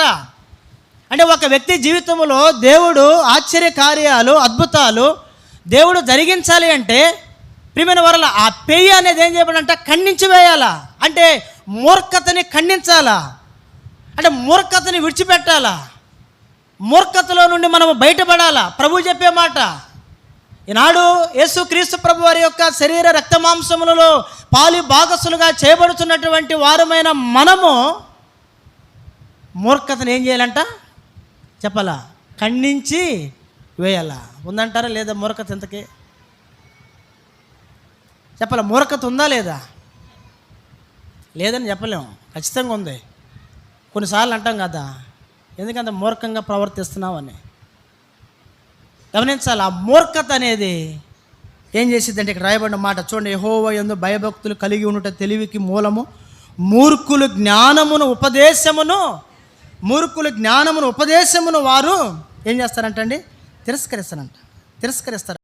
మాట అంటే ఒక వ్యక్తి జీవితంలో దేవుడు ఆశ్చర్య కార్యాలు అద్భుతాలు దేవుడు జరిగించాలి అంటే ప్రియమైన వరల ఆ పెయ్యి అనేది ఏం చేయబడంట ఖండించి వేయాలా. అంటే మూర్ఖతని ఖండించాలా. అంటే మూర్ఖతని విడిచిపెట్టాలా. మూర్ఖతలో నుండి మనము బయటపడాలా. ప్రభు చెప్పే మాట. ఈనాడు యేసు క్రీస్తు ప్రభు వారి యొక్క శరీర రక్త మాంసములలో పాలి భాగస్సులుగా చేయబడుతున్నటువంటి వారమైన మనము మూర్ఖతను ఏం చేయాలంట? చెప్పాలా? ఖండించి వేయాలా? ఉందంటారా లేదా మూర్ఖత ఎంతకి చెప్పాలా? మూర్ఖత ఉందా లేదా? లేదని చెప్పలేము ఖచ్చితంగా ఉంది. కొన్నిసార్లు అంటాం కదా ఎందుకంత మూర్ఖంగా ప్రవర్తిస్తున్నామని గమనించాలి? ఆ మూర్ఖత అనేది ఏం చేసిద్దంటే ఇక్కడ రాయబడిన మాట చూడండి యహోవ ఎందు భయభక్తులు కలిగి ఉండటం తెలివికి మూలము మూర్ఖులు జ్ఞానమును ఉపదేశమును మూర్ఖులు జ్ఞానమును ఉపదేశమును వారు ఏం చేస్తారంటండి? తిరస్కరిస్తారంట. తిరస్కరిస్తారు.